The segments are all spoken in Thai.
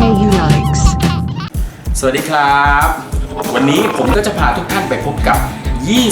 KU likes. สวัสดีครับ วันนี้ผมก็จะพาทุกท่านไปพบกับ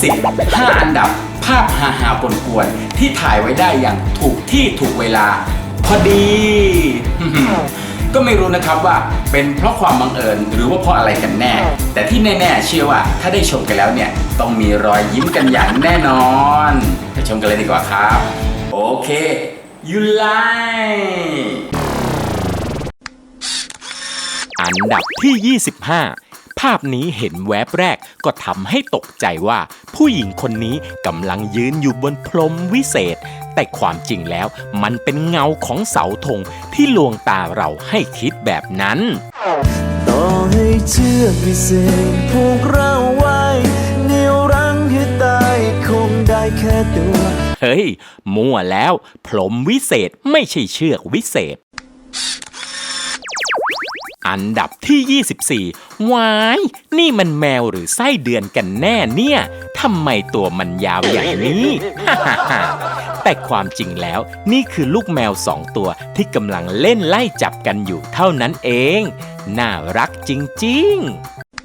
25 อันดับภาพฮาฮาปนกวนๆที่ถ่ายไว้ได้อย่างถูกที่ถูกเวลา พอดี ก็ไม่รู้นะครับว่าเป็นเพราะความบังเอิญหรือว่าเพราะอะไรกันแน่ แต่ที่แน่ๆเชื่อว่าถ้าได้ชมกันแล้วเนี่ย ต้องมีรอยยิ้มกันอย่างแน่นอนไปชมกันเลยดีกว่าครับ โอเค you like อันดับที่ 25 ภาพนี้เห็นแวบแรกก็ทำให้ตกใจว่า ผู้หญิงคนนี้กำลังยืนอยู่บนพรมวิเศษ แต่ความจริงแล้วมันเป็นเงาของเสาธงที่ลวงตาเราให้คิดแบบนั้น ต่อให้เชือกวิเศษผูกเราไว้เหนี่ยวรั้งให้ตายคงได้แค่ตัวเฮ้ย มั่วแล้ว พรหมวิเศษไม่ใช่เชือกวิเศษ อันดับที่ 24 วาย นี่มันแมวหรือไส้เดือนกันแน่เนี่ย ทำไมตัวมันยาวอย่างนี้แต่ความจริงแล้ว นี่คือลูกแมวสองตัวที่กำลังเล่นไล่จับกันอยู่เท่านั้นเอง น่ารักจริง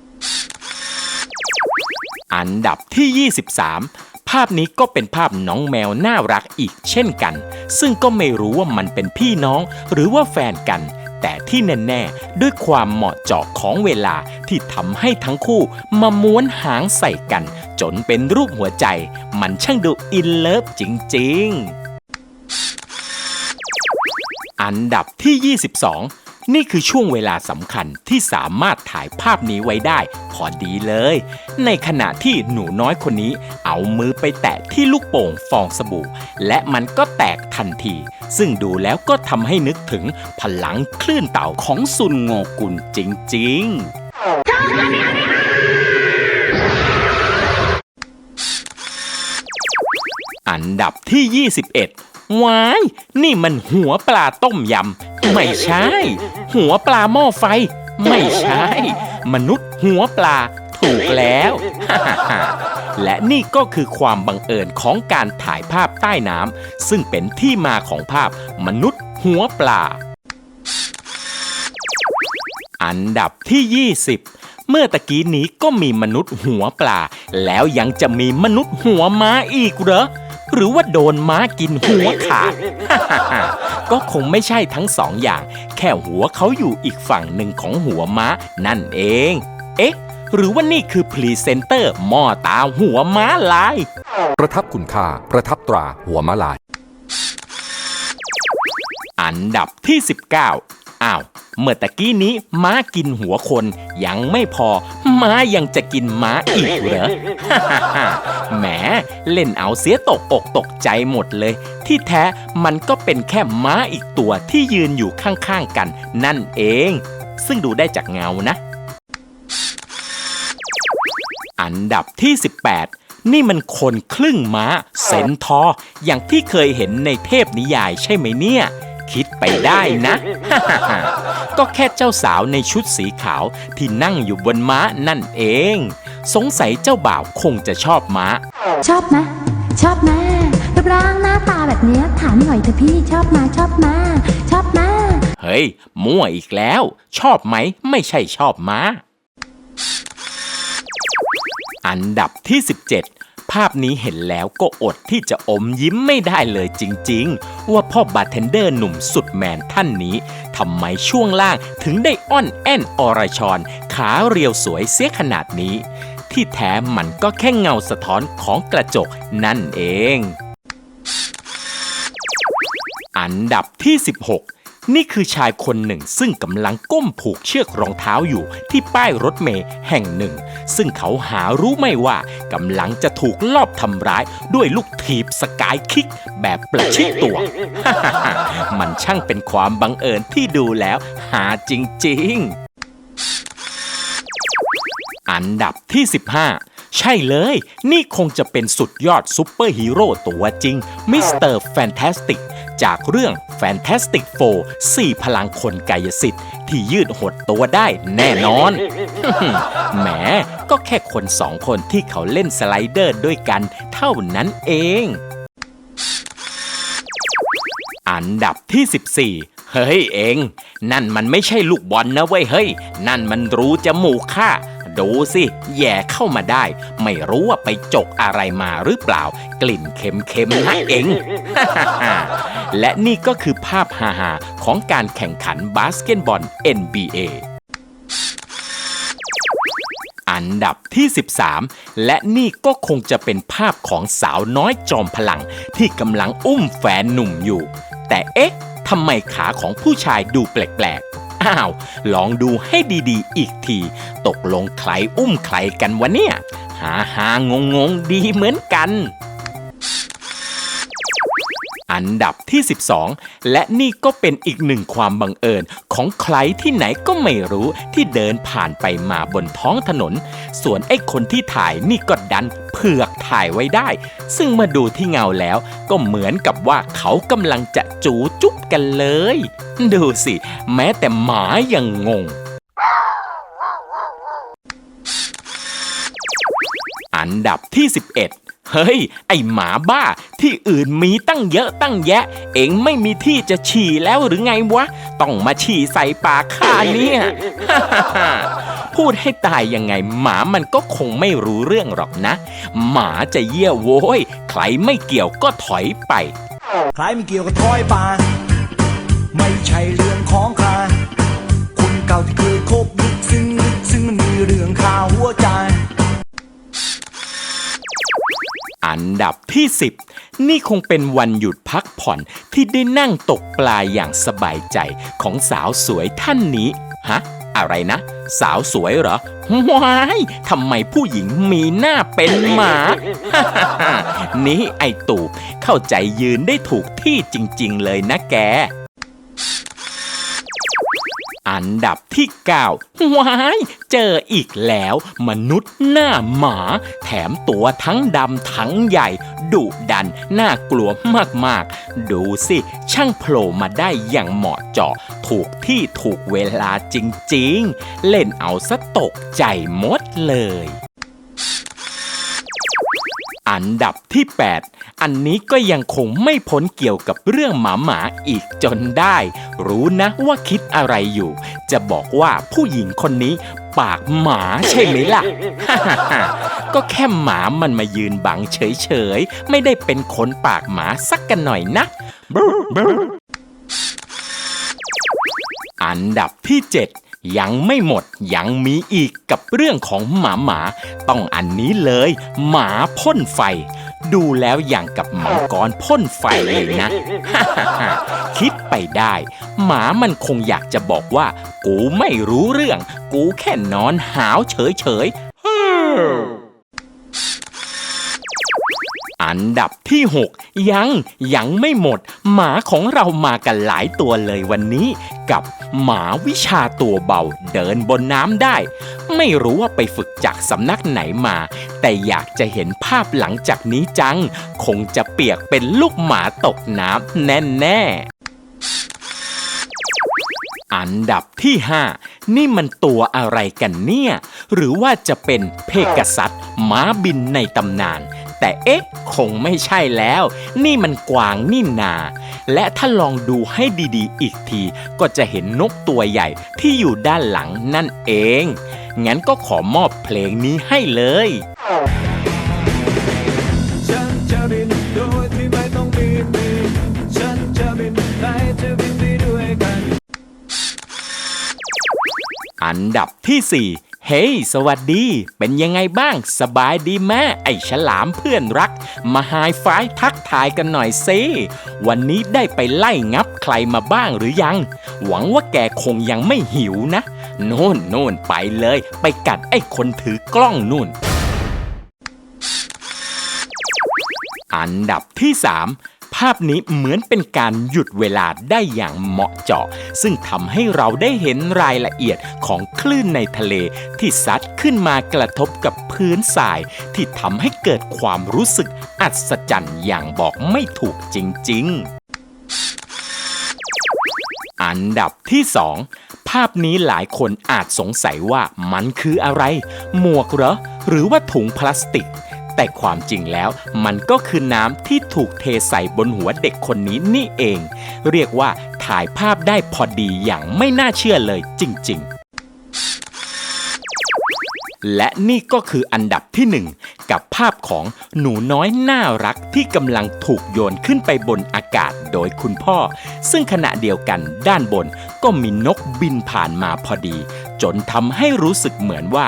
ๆ อันดับที่ 23ภาพนี้ก็เป็นภาพน้องแมวน่ารักอีกเช่นกัน ซึ่งก็ไม่รู้ว่ามันเป็นพี่น้องหรือว่าแฟนกัน แต่ที่แน่ๆ ด้วยความเหมาะเจาะของเวลาที่ทำให้ทั้งคู่มาม้วนหางใส่กัน จนเป็นรูปหัวใจ มันช่างดูอินเลิฟจริง ๆ อันดับที่ 22 นี่คือช่วงเวลาสำคัญที่สามารถถ่ายภาพนี้ไว้ได้ พอดีเลย ในขณะที่หนูน้อยคนนี้เอามือไปแตะที่ลูกโป่งฟองสบู่ และมันก็แตกทันที ซึ่งดูแล้วก็ทำให้นึกถึงพลังคลื่นเต่าของซุนโงกุลจริง ๆอันดับที่ 21 วาย นี่มันหัวปลาต้มยำ ไม่ใช่ หัวปลาหม้อไฟ ไม่ใช่ มนุษย์หัวปลาถูกแล้ว และนี่ก็คือความบังเอิญของการถ่ายภาพใต้น้ำซึ่งเป็นที่มาของภาพมนุษย์หัวปลา อันดับที่ 20เมื่อตะกี้นี้ก็มีมนุษย์หัวปลา แล้วยังจะมีมนุษย์หัวม้าอีกเหรอ หรือว่าโดนม้ากินหัวขาด ก็คงไม่ใช่ทั้งสองอย่าง แค่หัวเขาอยู่อีกฝั่งหนึ่งของหัวม้านั่นเอง เอ๊ะ หรือว่านี่คือพรีเซนเตอร์หม้อตาหัวม้าลาย ประทับคุณค่า ประทับตราหัวมะลาย อันดับที่ 19 อ้าว เมื่อตะกี้นี้ม้ากินหัวคนยังไม่พอ ม้ายังจะกินม้าอีกเหรอ แหมเล่นเอาเสียตกอกตกใจหมดเลย ที่แท้มันก็เป็นแค่ม้าอีกตัวที่ยืนอยู่ข้างๆกัน นั่นเอง ซึ่งดูได้จากเงานะ อันดับที่ 18นี่มันคนครึ่งม้าเซนทออย่างที่เคยเห็นในเทพนิยายใช่ไหมเนี่ย คิดไปได้นะ ก็แค่เจ้าสาวในชุดสีขาวที่นั่งอยู่บนม้านั่นเอง สงสัยเจ้าบ่าวคงจะชอบม้า ชอบนะ ชอบนะรูปร่างหน้าตาแบบเนี้ยถามหน่อยเถอะพี่ชอบมาชอบมาชอบมาเฮ้ย มั่วอีกแล้ว ชอบไหม ไม่ใช่ชอบม้า อันดับที่ 17 ภาพนี้เห็นแล้วก็อดที่จะอมยิ้มไม่ได้เลยจริงๆ ว่าพ่อบาร์เทนเดอร์หนุ่มสุดแมนท่านนี้ทำไมช่วงล่างถึงได้อ้อนแอนอรชรขาเรียวสวยเสียขนาดนี้ ที่แท้มันก็แค่เงาสะท้อนของกระจกนั่นเอง อันดับที่ 16 นี่คือชายคนหนึ่งซึ่งกำลังก้มผูกเชือกรองเท้าอยู่ที่ป้ายรถเมล์แห่งหนึ่ง ซึ่งเขาหารู้ไม่ว่ากำลังจะถูกลอบทำร้ายด้วยลูกถีบสกายคิกแบบประชิดตัว มันช่างเป็นความบังเอิญที่ดูแล้วหาจริงๆ อันดับที่ 15ใช่เลย นี่คงจะเป็นสุดยอดซูเปอร์ฮีโร่ตัวจริง มิสเตอร์แฟนตาสติก จากเรื่อง Fantastic Four 4พลังคนกายสิทธิ์ที่ยืดหดตัวได้แน่นอน แหม ก็แค่คนสองคนที่เขาเล่นสไลเดอร์ด้วยกันเท่านั้นเอง อันดับที่ 14เฮ้ยเอง นั่นมันไม่ใช่ลูกบอลนะเว้ยเฮ้ย นั่นมันรูจมูกค่ะ ดูสิ แย่เข้ามาได้ ไม่รู้ว่าไปจกอะไรมาหรือเปล่า กลิ่นเค็มๆนะเอง และนี่ก็คือภาพฮาๆของการแข่งขันบาสเกตบอล NBA อันดับที่ 13 และนี่ก็คงจะเป็นภาพของสาวน้อยจอมพลัง ที่กำลังอุ้มแฟนหนุ่มอยู่ แต่เอ๊ะทำไมขาของผู้ชายดูแปลก อ้าว ลองดูให้ดีๆ อีกที ตกลงใครอุ้มใครกันวะเนี่ย หาหางงงดีเหมือนกัน อันดับที่ 12 และนี่ก็เป็นอีกหนึ่งความบังเอิญของใครที่ไหนก็ไม่รู้ที่เดินผ่านไปมาบนท้องถนน ส่วนไอ้คนที่ถ่ายนี่ก็ดันเผือกถ่ายไว้ได้ ซึ่งมาดูที่เงาแล้วก็เหมือนกับว่าเขากำลังจะจูจุ๊บกันเลย ดูสิ แม้แต่หมายังงงอันดับที่ 11 เฮ้ย ไอหมาบ้า ที่อื่นมีตั้งเยอะตั้งแยะ เองไม่มีที่จะฉี่แล้วหรือไงวะ ต้องมาฉี่ใส่ปากข้าเนี่ย พูดให้ตายยังไง หมามันก็คงไม่รู้เรื่องหรอกนะ หมาจะเยี่ยโว้ย ใครไม่เกี่ยวก็ถอยไป ใครไม่เกี่ยวกับทอยไปไม่ใช่เรื่องของใครคนเก่าที่เคยคบลึกซึ้งลึกซึ้งมันมีเรื่องข่าวหัว อันดับที่ 10 นี่คงเป็นวันหยุดพักผ่อนที่ได้นั่งตกปลาอย่างสบายใจของสาวสวยท่านนี้ฮะอะไรนะ สาวสวยเหรอว้ายทำไมผู้หญิงมีหน้าเป็นหมา นี่ไอตูบเข้าใจยืนได้ถูกที่จริง ๆ เลยนะแก อันดับที่ 9 ว้าย เจออีกแล้ว มนุษย์หน้าหมา แถมตัวทั้งดำทั้งใหญ่ ดุดัน น่ากลัวมากๆ ดูสิ ช่างโผล่มาได้อย่างเหมาะเจาะ ถูกที่ถูกเวลาจริงๆ เล่นเอาซะตกใจหมดเลย อันดับที่ 8 อันนี้ก็ยังคงไม่พ้นเกี่ยวกับเรื่องหมาหมาอีกจนได้ รู้นะว่าคิดอะไรอยู่ จะบอกว่าผู้หญิงคนนี้ปากหมาใช่ไหมล่ะ ก็แค่หมามันมายืนบังเฉยๆ ไม่ได้เป็นคนปากหมาสักกันหน่อยนะอันดับที่ 7 ยังไม่หมดยังมีอีกกับเรื่องของหมาหมา ต้องอันนี้เลย หมาพ่นไฟ ดูแล้วอย่างกับมังกรพ่นไฟเลยนะคิดไปได้ หมามันคงอยากจะบอกว่า กูไม่รู้เรื่อง กูแค่นอนหาวเฉยๆอันดับที่ 6 ยังยังไม่หมด หมาของเรามากันหลายตัวเลยวันนี้ กับ หมาวิชาตัวเบาเดินบนน้ำได้ ไม่รู้ว่าไปฝึกจากสำนักไหนมา แต่อยากจะเห็นภาพหลังจากนี้จัง คงจะเปียกเป็นลูกหมาตกน้ำแน่ๆอันดับที่ 5 นี่มันตัวอะไรกันเนี่ย หรือว่าจะเป็นเพกาซัสม้าบินในตำนาน แต่เอ๊ะ คงไม่ใช่แล้ว นี่มันกวางนี่นา และถ้าลองดูให้ดีๆ อีกที ก็จะเห็นนกตัวใหญ่ที่อยู่ด้านหลังนั่นเอง งั้นก็ขอมอบเพลงนี้ให้เลยฉันจะบินโดยที่ไม่ต้องมีปีกฉันจะบินไปจะบินไปด้วยกัน อันดับที่ 4 เฮ้ย สวัสดี เป็นยังไงบ้าง สบายดีแม่ไอฉลามเพื่อนรัก มาไฮไฟว์ทักทายกันหน่อยซิวันนี้ได้ไปไล่งับใครมาบ้างหรือยัง หวังว่าแกคงยังไม่หิวนะ โน่นโน่นไปเลย ไปกัดไอ้คนถือกล้องนู่น อันดับที่3ภาพนี้เหมือนเป็นการหยุดเวลาได้อย่างเหมาะเจาะ ซึ่งทำให้เราได้เห็นรายละเอียดของคลื่นในทะเล ที่ซัดขึ้นมากระทบกับพื้นทราย ที่ทำให้เกิดความรู้สึกอัศจรรย์อย่างบอกไม่ถูกจริง ๆอันดับที่ 2 ภาพนี้หลายคนอาจสงสัยว่ามันคืออะไร หมวกเหรอ หรือว่าถุงพลาสติก แต่ความจริงแล้ว มันก็คือน้ำที่ถูกเทใส่บนหัวเด็กคนนี้นี่เอง เรียกว่าถ่ายภาพได้พอดีอย่างไม่น่าเชื่อเลยจริง ๆและนี่ก็คืออันดับที่หนึ่งกับภาพของหนูน้อยน่ารักที่กำลังถูกโยนขึ้นไปบนอากาศโดยคุณพ่อ ซึ่งขณะเดียวกันด้านบนก็มีนกบินผ่านมาพอดี จนทำให้รู้สึกเหมือนว่า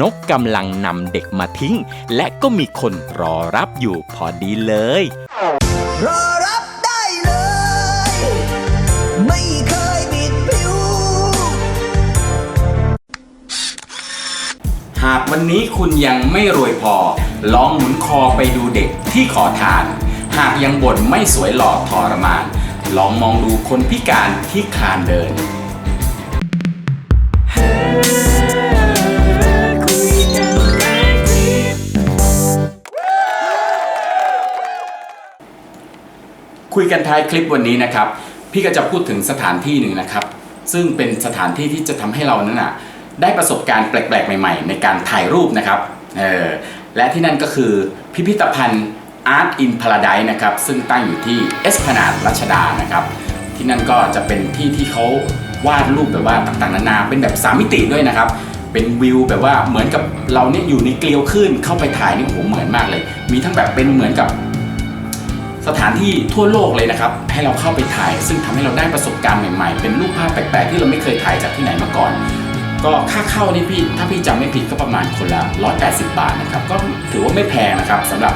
นกกำลังนำเด็กมาทิ้ง และก็มีคนรอรับอยู่พอดีเลย รอรับได้เลย ไม่เคยบิดผิว หากวันนี้คุณยังไม่รวยพอ ลองหมุนคอไปดูเด็กที่ขอทาน หากยังบ่นไม่สวยหล่อทรมาน ลองมองดูคนพิการที่คานเดิน คุยกันท้ายคลิปวันนี้นะครับ พี่ก็จะพูดถึงสถานที่หนึ่งนะครับ ซึ่งเป็นสถานที่ที่จะทำให้เรานั้นน่ะได้ประสบการณ์แปลกๆ ใหม่ๆ ในการถ่ายรูปนะครับเออและที่นั่นก็คือพิพิธภัณฑ์ Art in Paradise นะครับ ซึ่งตั้งอยู่ที่เอสพนาดรัชดานะครับ ที่นั่นก็จะเป็นที่ที่เขาวาดรูปแบบว่าต่างๆนานาเป็นแบบสามมิติด้วยนะครับ เป็นวิวแบบว่าเหมือนกับเราเนี่ยอยู่ในเกลียวขึ้นเข้าไปถ่ายนี่โอ้โหเหมือนมากเลย มีทั้งแบบเป็นเหมือนกับ สถานที่ทั่วโลกเลยนะครับ ให้เราเข้าไปถ่าย ซึ่งทำให้เราได้ประสบการณ์ใหม่ๆ เป็นรูปภาพแปลกๆ ที่เราไม่เคยถ่ายจากที่ไหนมาก่อน ก็ค่าเข้านี่พี่ถ้าพี่จำไม่ผิดก็ประมาณคนละ 180 บาทนะครับ ก็ถือว่าไม่แพงนะครับสำหรับ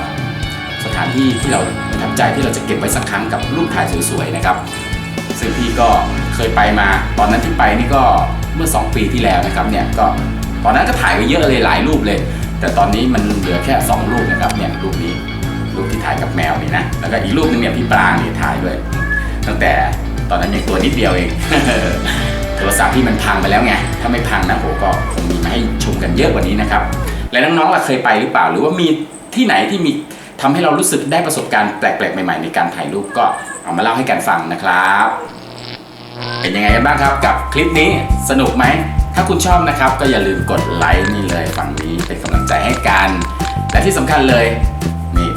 สถานที่ที่เราประทับใจที่เราจะเก็บไว้สักครั้งกับรูปถ่ายสวยๆนะครับซึ่งพี่ก็เคยไปมา ตอนนั้นที่ไปนี่ก็เมื่อ 2 ปีที่แล้วนะครับเนี่ยก็ตอนนั้นก็ถ่ายไปเยอะเลยหลายรูปเลย แต่ตอนนี้มันเหลือแค่ 2 รูปนะครับเนี่ยรูปนี้ รูปที่ถ่ายกับแมวนี่นะ แล้วก็อีกรูปหนึงเนี่ยพี่ปรางนี่ถ่ายด้วย ตั้งแต่ตอนนั้นยังตัวนิดเดียวเอง โทรศัพท์พี่มันพังไปแล้วไง ถ้าไม่พังนะโหก็คงมีมาให้ชมกันเยอะกว่านี้นะครับ และน้องๆล่ะเคยไปหรือเปล่า หรือว่ามีที่ไหนที่มีทำให้เรารู้สึกได้ประสบการณ์แปลกๆ ใหม่ๆ ในการถ่ายรูปก็เอามาเล่าให้กันฟังนะครับ เป็นยังไงกันบ้างครับกับคลิปนี้สนุกไหม ถ้าคุณชอบนะครับ ก็อย่าลืมกดไลค์นี่เลยฝั่งนี้เป็นกำลังใจให้กัน และที่สำคัญเลย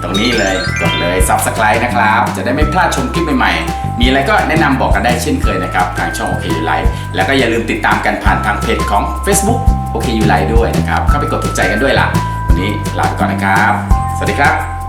ตรงนี้เลยกดเลย Subscribe นะครับ จะได้ไม่พลาดชมคลิปใหม่ๆ มีอะไรก็แนะนำบอกกันได้เช่นเคยนะครับ ทางช่องโอเคยูไลแล้วก็อย่าลืมติดตามกันผ่านทางเพจของ Facebook โอเคยูไลด้วยนะครับ เข้าไปกดถูกใจกันด้วยล่ะ วันนี้ลาไปก่อนนะครับ สวัสดีครับ